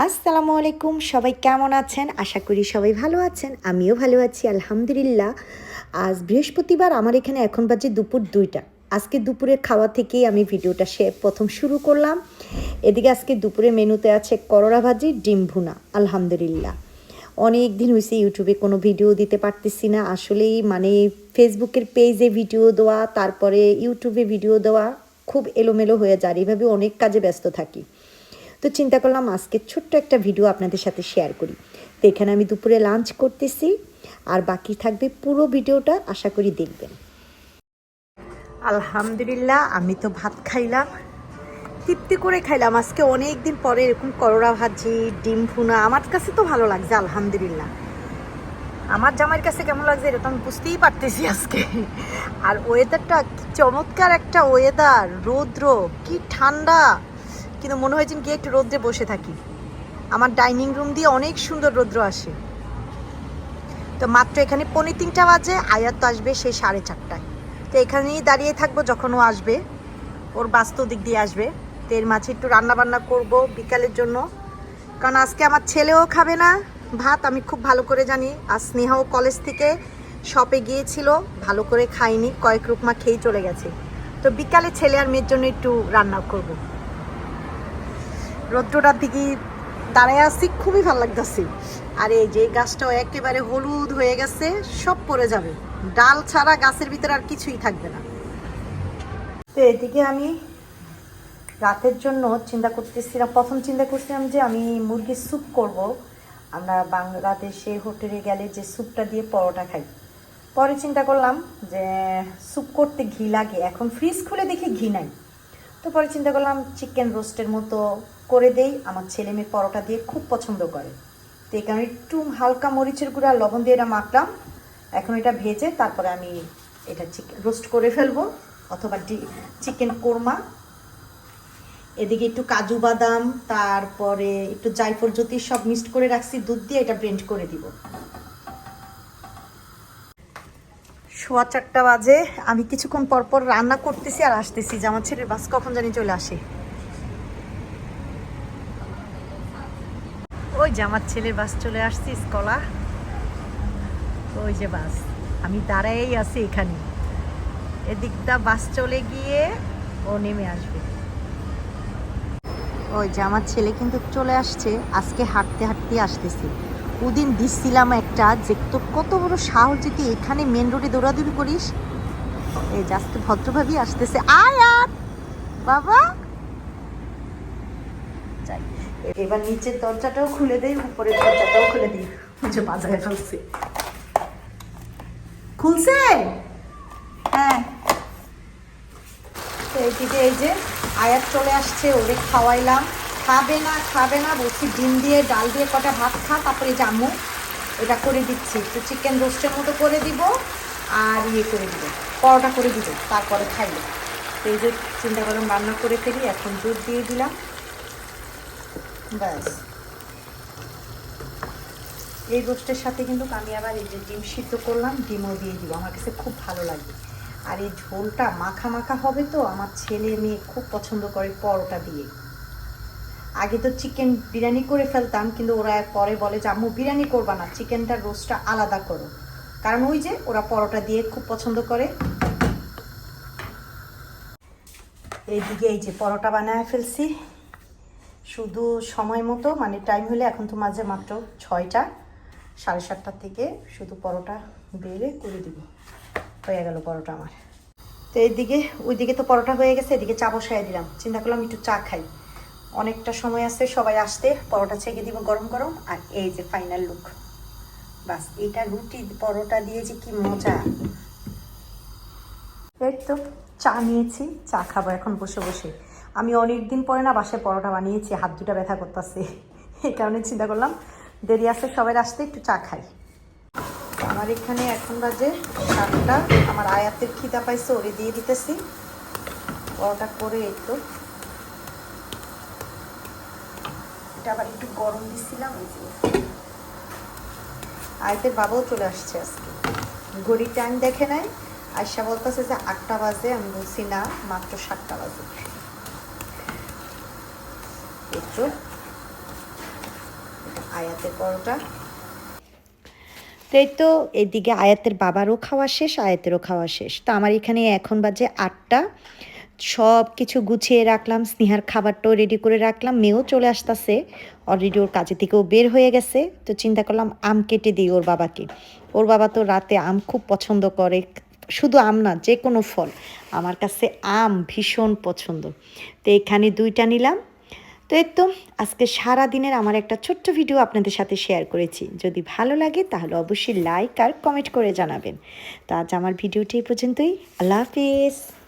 আসসালামু আলাইকুম সবাই কেমন আছেন? আশা করি সবাই ভালো আছেন, আমিও ভালো আছি, আলহামদুলিল্লাহ। আজ বৃহস্পতিবার, আমার এখানে এখন বাজে দুপুর দুইটা। আজকে দুপুরের খাওয়া থেকেই আমি ভিডিওটা সে প্রথম শুরু করলাম। এদিকে আজকে দুপুরে মেনুতে আছে করলা ভাজি, ডিম ভুনা, আলহামদুলিল্লাহ। অনেক দিন হয়েছে ইউটিউবে কোনো ভিডিও দিতে পারতেছি না, আসলেই মানে ফেসবুকের পেজে ভিডিও দেওয়া, তারপরে ইউটিউবে ভিডিও দেওয়া খুব এলোমেলো হয়ে যায় এইভাবে অনেক কাজে ব্যস্ত থাকি। তো চিন্তা করলাম আজকে ছোট্ট একটা ভিডিও আপনাদের সাথে শেয়ার করি। তো এখানে আমি দুপুরে লাঞ্চ করতেছি, আর বাকি থাকবে পুরো ভিডিওটা আশা করি দেখবেন। আলহামদুলিল্লাহ, আমি তো ভাত খাইলাম, তৃপ্তি করে খাইলাম। আজকে অনেক দিন পরে এরকম করোড়া ভাজি, ডিম ভুনা, আমার কাছে তো ভালো লাগছে, আলহামদুলিল্লাহ। আমার জামাইয়ের কাছে কেমন লাগছে এটা তো আমি বুঝতেই পারতেছি আজকে। আর ওয়েদারটা চমৎকার একটা ওয়েদার রৌদ্র, কি ঠান্ডা। কিন্তু মনে হয়েছে গিয়ে একটু রোদ্রে বসে থাকি। আমার ডাইনিং রুম দিয়ে অনেক সুন্দর রৌদ্র আসে। তো মাত্র এখানে পৌনে তিনটা বাজে, আয়াত তো আসবে সেই সাড়ে চারটায়। তো এখানেই দাঁড়িয়ে থাকব যখন ও আসবে, ওর বাস্তু দিক দিয়ে আসবে। তো এর মাঝে একটু রান্না বান্না করব বিকালের জন্য। কারণ আজকে আমার ছেলেও খাবে না, ভাত আমি খুব ভালো করে জানি। আর স্নেহাও কলেজ থেকে শপে গিয়েছিল, ভালো করে খাইনি কয়েক রুকমা খেয়েই চলে গেছে। তো বিকালে ছেলে আর মেয়ের জন্য একটু রান্না করব। রৌদ্রটার দিকে দাঁড়ায় আসছি খুবই ভালো লাগতেছে। আর এই যে গাছটাও একেবারে হলুদ হয়ে গেছে, সব পড়ে যাবে। ডাল ছাড়া গাছের ভিতরে আর কিছুই থাকবে না। তো এদিকে আমি রাতের জন্য চিন্তা করতেছিলাম প্রথম চিন্তা করছিলাম যে আমি মুরগির স্যুপ করব। আমরা বাংলাদেশে হোটেলে গেলে যে স্যুপটা দিয়ে পরোটা খাই। পরে চিন্তা করলাম যে স্যুপ করতে ঘি লাগে, এখন ফ্রিজ খুলে দেখি ঘি নাই। তো পরে চিন্তা করলাম চিকেন রোস্টের মতো করে দেই। আমার ছেলে মেয়ে পরোটা দিয়ে খুব পছন্দ করে। তো এই কারণে একটু হালকা মরিচের গুঁড়া, লবণ দিয়ে এটা মাখলাম। এখন এটা ভেজে তারপরে আমি এটা চিকেন রোস্ট করে ফেলব, অথবা চিকেন কোরমা। এদিকে একটু কাজু বাদাম, তারপরে একটু জাইফর জ্যোতি সব মিক্সড করে রাখছি, দুধ দিয়ে এটা ব্লেন্ড করে দিব। সোয়া চারটা বাজে। আমি কিছুক্ষণ পর পর রান্না করতেছি আর আসতেছি যে আমার ছেলের বাস কখন জানি চলে আসে। ওই যে আমার ছেলের বাস চলে আসছে স্কলা। ওই যে বাস। আমি দাঁড়াই আছি এখানে। এদিকটা বাস চলে গিয়ে ও নেমে আসবে। ওই যে আমার ছেলে কিন্তু চলে আসছে। আজকে হাঁটতে হাঁটতে আসতেছে। ওদিন দিচ্ছিলাম একটা যে তো কত বড় সাহস যদি এখানে মেন রোডে দৌড়াদৌড়ি করিস। এই যে আজকে ভদ্রভাবেই আসতেছে। আয় আর! বাবা! এবার নিচের দরজাটাও খুলে দেই উপরের দরজাটাও খুলে দিই যে বাজারে ফেলছে। খুলছে? হ্যাঁ। এইদিকে এই যে আয়াত চলে আসছে, ওদের খাওয়াইলাম। খাবে না খাবে না, বলছি ডিম দিয়ে, ডাল দিয়ে কটা ভাত খা, তারপরে জামু এটা করে দিচ্ছি। তো চিকেন রোস্টের মতো করে দিব আর ইয়ে করে দিব, পরোটা করে দিব, তারপরে খাইবে। এই যে চিন্তা করলাম রান্না করে ফেলি, এখন দুধ দিয়ে দিলাম। ব্যাস। এই রোস্টের সাথে কিন্তু আমি আবার এই যে ডিম সিদ্ধ করলাম, ডিমও দিয়ে দিব, আমার কাছে খুব ভালো লাগবে আর এই ঝোলটা মাখা মাখা হবে তো, আমার ছেলে মেয়ে খুব পছন্দ করে পরোটা দিয়ে। আগে তো চিকেন বিরিয়ানি করে ফেলতাম, কিন্তু ওরা পরে বলে যে, আম্মু, বিরিয়ানি করবা না চিকেনটার রোস্টটা আলাদা করো। কারণ ওই যে, ওরা পরোটা দিয়ে খুব পছন্দ করে। এইদিকে এই যে পরোটা বানায় ফেলছি। শুধু সময় মতো মানে টাইম হলে এখন তো মাঝে মাত্র ছয়টা, সাড়ে সাতটার থেকে শুধু পরোটা বেড়ে করে দিব। হয়ে গেল পরোটা আমার। তো এইদিকে, ওইদিকে তো পরোটা হয়ে গেছে, এদিকে চা বসাই দিলাম। চিন্তা করলাম একটু চা খাই। অনেকটা সময় আছে, সবাই আসতে। পরোটা ছেঁকে দিব গরম গরম। আর এই যে ফাইনাল লুক বাস, এটা রুটি পরোটা দিয়ে যে কি মজা। এই তো, চা নিয়েছি, চা খাব এখন বসে বসে। আমি অনেক দিন পরে না বাসায় পরোটা বানিয়েছি, হাত দুটা ব্যথা করতেছে। এই কারণে চিন্তা করলাম, দেরি আসতে সবাই আসতে, একটু চা খাই। আমার এখানে এখন বাজে সাতটা। আমার আয়াতের খিদা পাইছে, ওরে দিয়ে দিতেছি। পরোটা করে একটু আবার একটু গরম দিচ্ছিলাম এই যে। আয়াতের বাবাও চলে আসছে আজকে। ঘড়ির টাইম দেখে নাই। আয়সা বলতেছে যে আটটা বাজে, আমি বলছি না, মাত্র সাতটা বাজে। একটু আয়াতের পরোটা। তো এই তো, এদিকে আয়াতের বাবারও খাওয়া শেষ, আয়াতেরও খাওয়া শেষ। তো আমার এখানে এখন বাজে আটটা। সব কিছু গুছিয়ে রাখলাম, স্নেহার খাবারটাও রেডি করে রাখলাম, মেয়েও চলে আসতেছে। অলরেডি ওর কাজে থেকেও বের হয়ে গেছে, তো চিন্তা করলাম আম কেটে দিই ওর বাবাকে। ওর বাবা তো রাতে আম খুব পছন্দ করে, শুধু আম না, যে কোনো ফল। আমার কাছে আম ভীষণ পছন্দ। তো এখানে দুইটা নিলাম। তো এই তো, আজকে সারা দিনের আমার একটা ছোট্ট ভিডিও আপনাদের সাথে শেয়ার করেছি। যদি ভালো লাগে, তাহলে অবশ্যই লাইক আর কমেন্ট করে জানাবেন। তো আজ আমার ভিডিওটি এই পর্যন্তই। আল্লাহ হাফিজ।